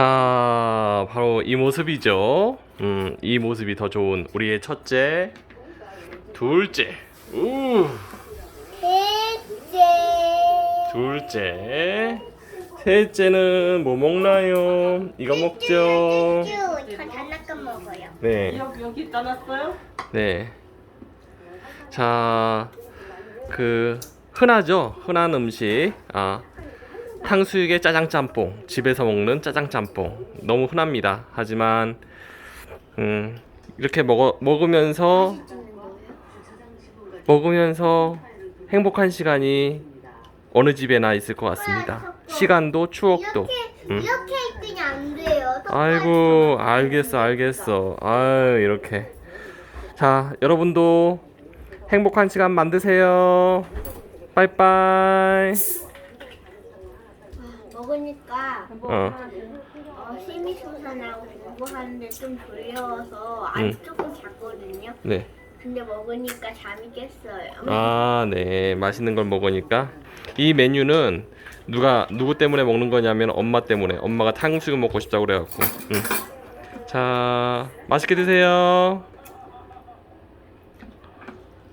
자, 바로 이 모습이죠. 음, 이 모습이 더 좋은 우리의 첫째, 둘째, 우, 셋째. 둘째, 셋째는 뭐 먹나요? 이거 먹죠. 쭈쭈. 저 장난감 먹어요. 네, 여기 여기 따놨어요? 네. 자, 그 흔하죠. 흔한 음식. 아, 탕수육에 짜장 짬뽕. 집에서 먹는 짜장 짬뽕. 너무 흔합니다. 하지만 음, 이렇게 먹어 먹으면서 먹으면서 행복한 시간이 어느 집에나 있을 것 같습니다. 시간도 추억도. 이렇게 음. 이렇게 있으면 안 돼요. 아이고 알겠어 알겠어 아유 이렇게 자 여러분도 행복한 시간 만드세요 빠이빠이 먹으니까 어. 어, 힘이 솟아나고 공부하는데 좀 졸려서 아직 음. 조금 잤거든요. 네. 근데 먹으니까 잠이 깼어요. 아, 네. 맛있는 걸 먹으니까 이 메뉴는 누가 누구 때문에 먹는 거냐면 엄마 때문에 엄마가 탕수육 먹고 싶다고 그래 갖고. 응. 자, 맛있게 드세요.